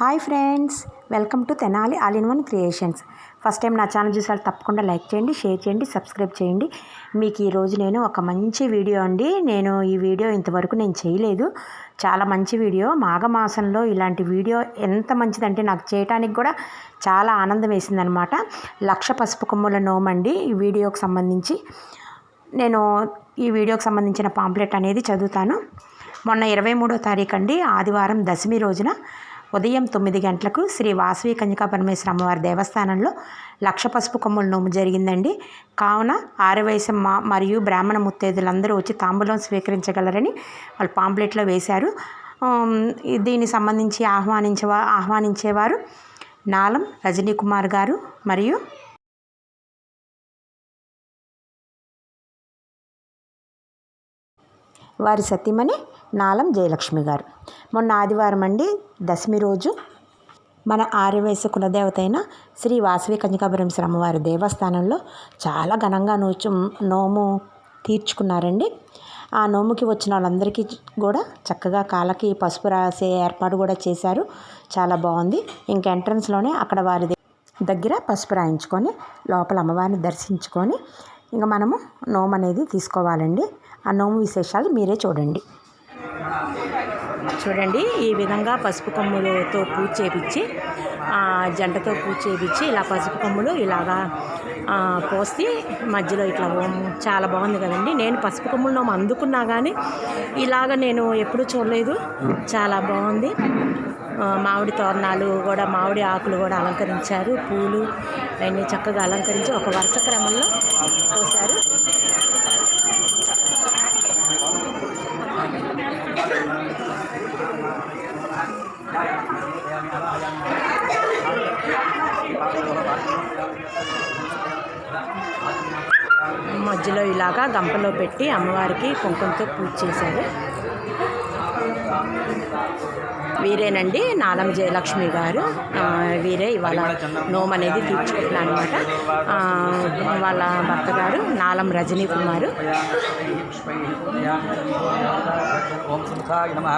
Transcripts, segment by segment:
Hi friends welcome to Tenali all in one creations. First time నా channel చూసారు తప్పకుండా like చేయండి share చేయండి సబ్స్క్రైబ్ చేయండి. మీకు ఈరోజు నేను ఒక మంచి వీడియో అండి. నేను ఈ వీడియో ఇంతవరకు నేను చేయలేదు. చాలా మంచి వీడియో. మాఘమాసంలో ఇలాంటి వీడియో ఎంత మంచిదంటే నాకు చేయడానికి కూడా చాలా ఆనందం వేసిందనమాట. లక్ష పసుపు కొమ్ముల నోమండి ఈ వీడియోకి సంబంధించి. నేను ఈ వీడియోకి సంబంధించిన పాంప్లెట్ అనేది చదువుతాను. మొన్న ఇరవై మూడో తారీఖు అండి ఆదివారం దశమి రోజున ఉదయం తొమ్మిది గంటలకు శ్రీ వాసవి కన్యకా పరమేశ్వర అమ్మవారి దేవస్థానంలో లక్ష పసుపు కొమ్ముల నోము జరిగిందండి. కావున ఆరవయసమ్మ మరియు బ్రాహ్మణ ముత్తైదులందరూ వచ్చి తాంబూలం స్వీకరించగలరని వాళ్ళు పాంప్లెట్లో వేశారు. దీనికి సంబంధించి ఆహ్వానించే ఆహ్వానించేవారు నాలం రజనీ కుమార్ గారు మరియు వారి సతీమణి నాలం జయలక్ష్మి గారు. మొన్న ఆదివారం అండి దశమి రోజు మన ఆర్యవయసు కులదేవత అయిన శ్రీ వాసవి కన్యకాపురేశ్వర అమ్మవారి దేవస్థానంలో చాలా ఘనంగా నోచు నోము తీర్చుకున్నారండి. ఆ నోముకి వచ్చిన వాళ్ళందరికీ కూడా చక్కగా కాళ్ళకి పసుపు రాసే ఏర్పాటు కూడా చేశారు. చాలా బాగుంది. ఇంక ఎంట్రన్స్లోనే అక్కడ వారి దగ్గర పసుపు రాయించుకొని లోపల అమ్మవారిని దర్శించుకొని ఇంకా మనము నోము అనేది తీసుకోవాలండి. ఆ నోము విశేషాలు మీరే చూడండి. చూడండి ఈ విధంగా పసుపు కొమ్ములతో పూజ చేపించి జంటతో పూజ చేపించి ఇలా పసుపు కొమ్ములు ఇలాగా పోసి మధ్యలో ఇట్లా ఓం చాలా బాగుంది కదండి. నేను పసుపు కొమ్ములను అందుకున్నా కానీ ఇలాగ నేను ఎప్పుడూ చూడలేదు. చాలా బాగుంది. మామిడి తోరణాలు కూడా మామిడి ఆకులు కూడా అలంకరించారు. పూలు అవన్నీ చక్కగా అలంకరించి ఒక వరుస క్రమంలో పోసారు మధ్యలో ఇలాగా గంపలో పెట్టి అమ్మవారికి కుంకుమతో పూజ చేశారు. వీరేనండి నాలం జయలక్ష్మి గారు. వీరే ఇవాళ నోమ్ అనేది తీర్చుకుంటున్నారు అనమాట వాళ్ళ భర్త గారు నాలం రజనీ కుమారు. ఓం సుముఖాయ నమ.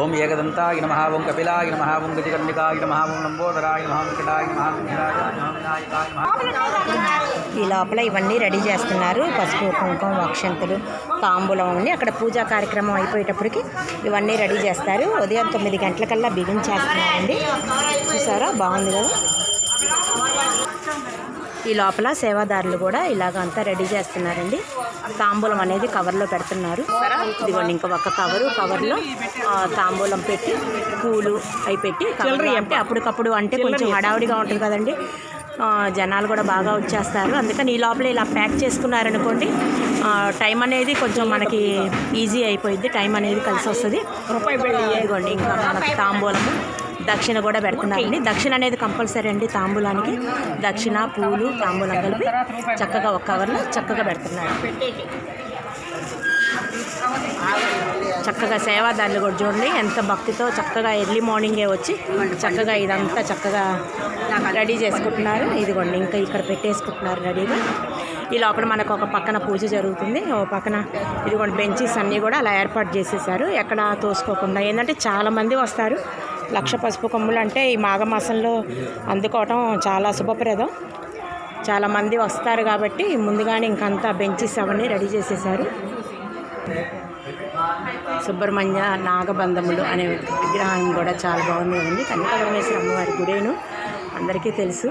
ఓం ఏకదంతాయ నమ. ఓం కపిలాయ నమ. ఓం గజకర్ణికాయ నమ. ఓం లంబోదరాయ నమ. వెంకటాయ నమ. విఘ్నాయ నమ. వినాయకాయ నమ. ఈ లోపల ఇవన్నీ రెడీ చేస్తున్నారు. పసుపు కుంకుమ అక్షంతలు తాంబూలం అన్నీ. అక్కడ పూజా కార్యక్రమం అయిపోయేటప్పటికి ఇవన్నీ రెడీ చేస్తారు. ఉదయం తొమ్మిది గంటలకల్లా బిగించేస్తున్నారండి చూసారా? బాగుంది కదా? ఈ లోపల సేవాదారులు కూడా ఇలాగ అంతా రెడీ చేస్తున్నారండి. తాంబూలం అనేది కవర్లో పెడుతున్నారు. ఇదిగోండి ఇంకా ఒక కవరు కవర్లో తాంబూలం పెట్టి పూలు అవి పెట్టి కవర్లో అంటే అప్పటికప్పుడు అంటే కొంచెం హడావుడిగా ఉంటుంది కదండి. జనాలు కూడా బాగా వచ్చేస్తారు. అందుకని ఈ లోపల ఇలా ప్యాక్ చేసుకున్నారనుకోండి టైం అనేది కొంచెం మనకి ఈజీ అయిపోయింది టైం అనేది కలిసి వస్తుంది. ఇదిగోండి ఇంకా మనకి తాంబూలము దక్షిణ కూడా పెడుతున్నారండి. దక్షిణ అనేది కంపల్సరీ అండి తాంబూలానికి. దక్షిణ పూలు తాంబూలం కలిపి చక్కగా ఒక కవర్లో చక్కగా పెడుతున్నారు. చక్కగా సేవాదారులు కూడా చూడండి. ఎంత భక్తితో చక్కగా ఎర్లీ మార్నింగే వచ్చి చక్కగా ఇదంతా చక్కగా రెడీ చేసుకుంటున్నారు. ఇదిగోండి ఇంకా ఇక్కడ పెట్టేసుకుంటున్నారు రెడీగా. ఈ లోపల మనకు ఒక పక్కన పూజ జరుగుతుంది. ఓ పక్కన ఇదిగోండి బెంచెస్ అన్నీ కూడా అలా ఏర్పాటు చేసేసారు. ఎక్కడ తోసుకోకుండా ఏంటంటే చాలామంది వస్తారు. లక్ష పసుపు కొమ్ములు అంటే ఈ మాఘమాసంలో అందుకోవటం చాలా శుభప్రదం. చాలామంది వస్తారు కాబట్టి ముందుగానే ఇంకంతా బెంచెస్ అవన్నీ రెడీ చేసేసారు. సుబ్రహ్మణ్య నాగబంధములు అనే విగ్రహం కూడా చాలా బాగుంది కదండి. కనకపరమేశ్వర అమ్మవారి గుడేను అందరికీ తెలుసు.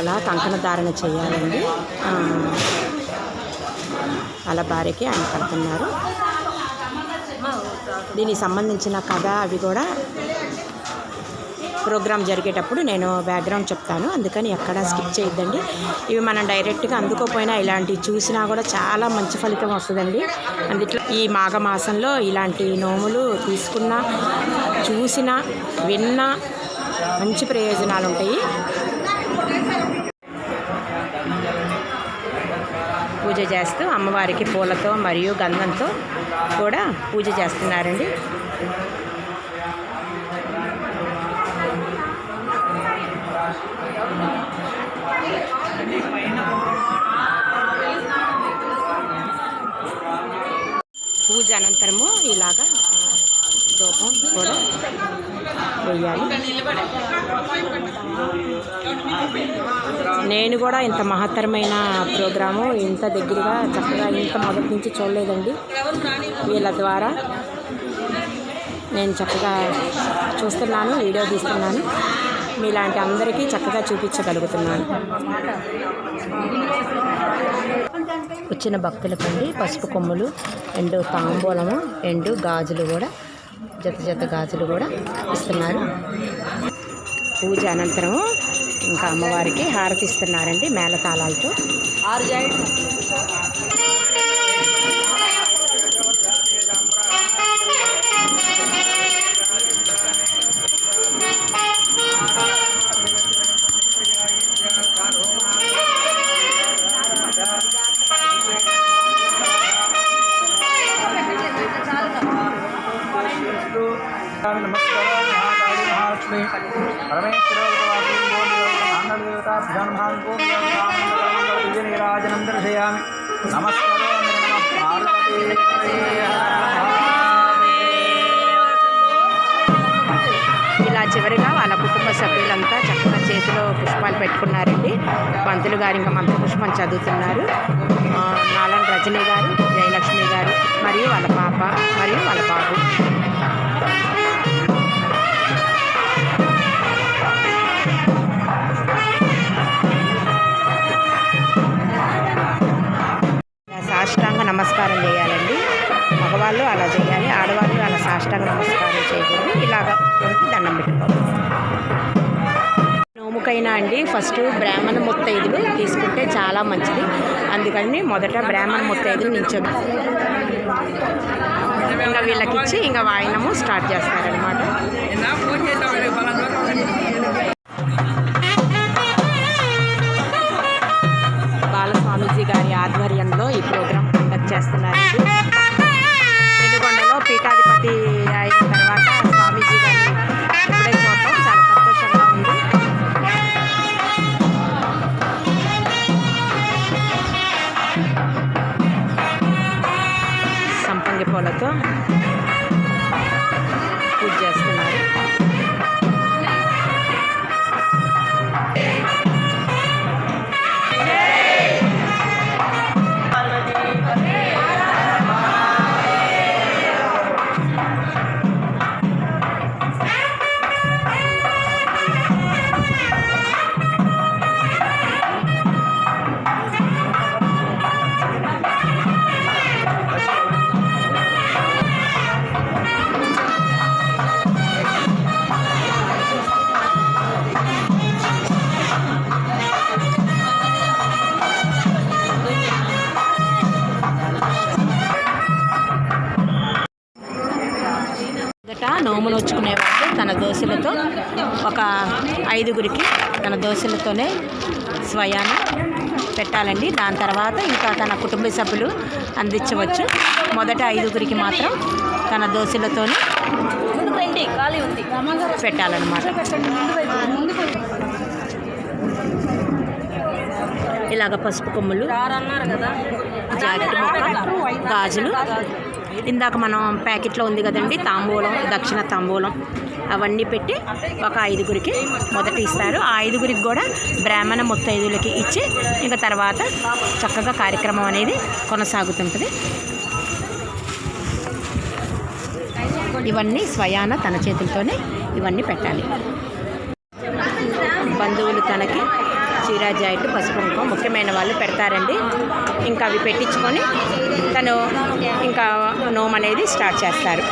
అలా కంకణ ధారణ చేయాలండి. అలా భార్యకి ఆయన కడుతున్నారు. దీనికి సంబంధించిన కథ అవి కూడా ప్రోగ్రామ్ జరిగేటప్పుడు నేను బ్యాక్గ్రౌండ్ చెప్తాను. అందుకని ఎక్కడ స్కిప్ చేయొద్దండి. ఇవి మనం డైరెక్ట్గా అందుకోపోయినా ఇలాంటివి చూసినా కూడా చాలా మంచి ఫలితం వస్తుందండి. అందుట్లో ఈ మాఘమాసంలో ఇలాంటి నోములు తీసుకున్నా చూసినా విన్నా మంచి ప్రయోజనాలు ఉంటాయి. పూజ చేస్తూ అమ్మవారికి పూలతో మరియు గంధంతో కూడా పూజ చేస్తున్నారండి. పూజ అనంతరము ఇలాగా దూపం కూడా వేయాలి నేను కూడా ఇంత మహత్తరమైన ప్రోగ్రాము ఇంత దగ్గరగా చక్కగా ఇంత మొదటి నుంచి చూడలేదండి. వీళ్ళ ద్వారా నేను చక్కగా చూస్తున్నాను వీడియో తీస్తున్నాను. మీలాంటి అందరికీ చక్కగా చూపించగలుగుతున్నాను. వచ్చిన భక్తులకండి పసుపు కొమ్ములు రెండు తాంబూలము రెండు గాజులు కూడా జత జత గాజులు కూడా ఇస్తున్నారు. పూజ అనంతరం ఇంకా అమ్మవారికి హారతి ఇస్తున్నారండి మేళతాళాలతో. చివరిగా వాళ్ళ కుటుంబ సభ్యులంతా చక్కగా చేతిలో పుష్పాలు పెట్టుకున్నారండి. పంతులు గారు ఇంకా మంత్ర పుష్పం చదువుతున్నారు. నాలన్ రజనీ గారు జయలక్ష్మి గారు మరియు వాళ్ళ పాప మరియు వాళ్ళ బాబు. సాష్టాంగ నమస్కారం చేయాలండి. మగవాళ్ళు అలా చేయాలి ఆడవాళ్ళు అలా సాష్టాంగ నమస్కారం చేయకూడదు. ఇలాగ దండం పెట్టుకోవాలి. నోముకైనా అండి ఫస్ట్ బ్రాహ్మణ ముత్తైదులు తీసుకుంటే చాలా మంచిది. అందుకని మొదట బ్రాహ్మణ ముత్తైదులు నించో ఇంకా వీళ్ళకిచ్చి ఇంకా వాయినము స్టార్ట్ చేస్తారనమాట బాలస్వామీజీ గారి ఆధ్వర్యంలో ఈ ప్రోగ్రాం కండక్ట్ చేస్తున్నారండి. పూర్తి అయిన తర్వాత స్వామీజీ గారిని ఇప్పుడే చూడటం చాలా సంతోషంగా ఉంది. సంపంగి పూలతో మొదట నోము తన దోశలతో ఒక ఐదుగురికి తన దోశలతోనే స్వయాన్ని పెట్టాలండి. దాని తర్వాత ఇంకా తన కుటుంబ సభ్యులు అందించవచ్చు. మొదట ఐదుగురికి మాత్రం తన దోశలతోనే పెట్టాలన్నమాట. ఇలాగ పసుపు కొమ్ములు జాకెట్ గాజులు ఇందాక మనం ప్యాకెట్లో ఉంది కదండి తాంబూలం దక్షిణ తాంబూలం. అవన్నీ పెట్టి ఒక ఐదుగురికి మొదట ఇస్తారు. ఆ ఐదుగురికి కూడా బ్రాహ్మణ ముత్తైదులకి ఇచ్చి ఇంకా తర్వాత చక్కగా కార్యక్రమం అనేది కొనసాగుతుంటుంది. ఇవన్నీ స్వయాన తన చేతులతోనే ఇవన్నీ పెట్టాలి. బంధువులు తనకి చీర జాకెట్ పసుపు కుంకుమ ముఖ్యమైన వాళ్ళు పెడతారండి. ఇంకా అవి పెట్టించుకొని తను ఇంకా నోమ్ అనేది స్టార్ట్ చేస్తారు.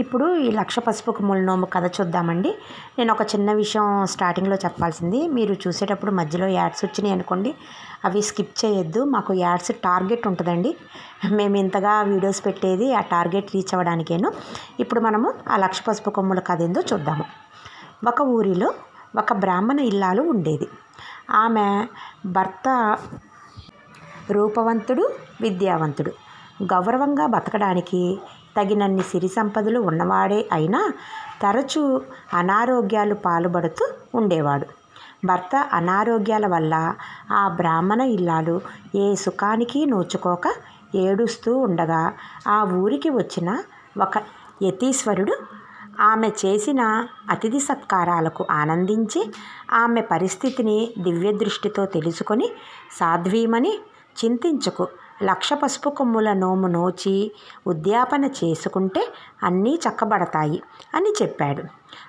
ఇప్పుడు ఈ లక్ష పసుపు కొమ్ముల నోము కథ చూద్దామండి. నేను ఒక చిన్న విషయం స్టార్టింగ్లో చెప్పాల్సింది. మీరు చూసేటప్పుడు మధ్యలో యాడ్స్ వచ్చినాయి అనుకోండి. అవి స్కిప్ చేయొద్దు. మాకు యాడ్స్ టార్గెట్ ఉంటుందండి. మేము ఇంతగా వీడియోస్ పెట్టేది ఆ టార్గెట్ రీచ్ అవ్వడానికేను. ఇప్పుడు మనము ఆ లక్ష పసుపు కొమ్ముల కథ ఏందో చూద్దాము. ఒక ఊరిలో ఒక బ్రాహ్మణ ఇల్లాలు ఉండేది. ఆమె భర్త రూపవంతుడు విద్యావంతుడు. గౌరవంగా బతకడానికి తగినన్ని సిరి సంపదలు ఉన్నవాడే అయినా తరచూ అనారోగ్యాలు పాల్పడుతూ ఉండేవాడు. భర్త అనారోగ్యాల వల్ల ఆ బ్రాహ్మణ ఇల్లాలు ఏ సుఖానికి నోచుకోక ఏడుస్తూ ఉండగా ఆ ఊరికి వచ్చిన ఒక యతీశ్వరుడు ఆమె చేసిన అతిథి సత్కారాలకు ఆనందించి ఆమె పరిస్థితిని దివ్యదృష్టితో తెలుసుకొని సాధ్వీమని చింతించుకు లక్ష పసుపు కొమ్ముల నోము నోచి ఉద్యాపన చేసుకుంటే అన్నీ చక్కబడతాయి అని చెప్పాడు.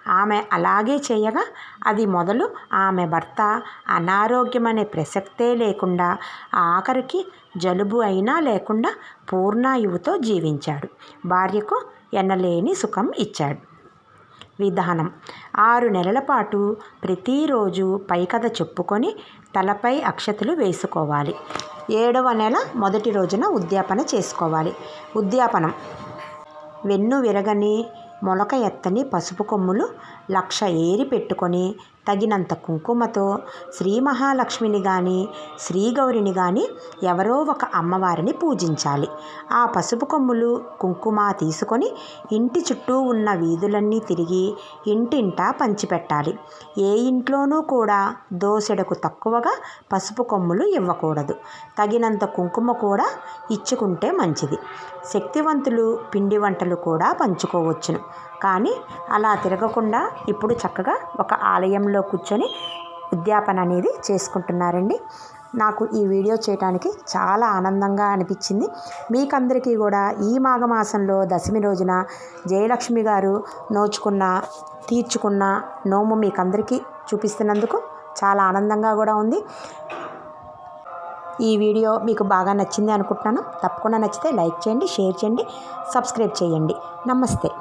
ఆమె అలాగే చేయగా అది మొదలు ఆమె భర్త అనారోగ్యమనే ప్రసక్తే లేకుండా ఆఖరికి జలుబు అయినా లేకుండా పూర్ణాయువుతో జీవించాడు. భార్యకు ఎనలేని సుఖం ఇచ్చాడు. విధానం ఆరు నెలల పాటు ప్రతిరోజు పైకథ చెప్పుకొని తలపై అక్షతలు వేసుకోవాలి. ఏడవ నెల మొదటి రోజున ఉద్యాపన చేసుకోవాలి. ఉద్యాపనం. వెన్ను విరగని మొలక ఎత్తని పసుపు కొమ్ములు లక్ష ఏరి పెట్టుకొని తగినంత కుంకుమతో శ్రీ మహాలక్ష్మిని కానీ శ్రీగౌరిని కానీ ఎవరో ఒక అమ్మవారిని పూజించాలి. ఆ పసుపు కొమ్ములు కుంకుమ తీసుకొని ఇంటి చుట్టూ ఉన్న వీధులన్నీ తిరిగి ఇంటింటా పంచిపెట్టాలి. ఏ ఇంట్లోనూ కూడా దోసెడకు తక్కువగా పసుపు కొమ్ములు ఇవ్వకూడదు. తగినంత కుంకుమ కూడా ఇచ్చుకుంటే మంచిది. శక్తివంతులు పిండి వంటలు కూడా పంచుకోవచ్చును. కానీ అలా తిరగకుండా ఇప్పుడు చక్కగా ఒక ఆలయంలో కూర్చొని ఉద్యాపన అనేది చేసుకుంటున్నారండి. నాకు ఈ వీడియో చేయడానికి చాలా ఆనందంగా అనిపించింది. మీకందరికీ కూడా ఈ మాఘమాసంలో దశమి రోజున జయలక్ష్మి గారు నోచుకున్న తీర్చుకున్న నోము మీకందరికీ చూపిస్తున్నందుకు చాలా ఆనందంగా కూడా ఉంది. ఈ వీడియో మీకు బాగా నచ్చింది అనుకుంటున్నాను. తప్పకుండా నచ్చితే లైక్ చేయండి షేర్ చేయండి సబ్స్క్రైబ్ చేయండి. నమస్తే.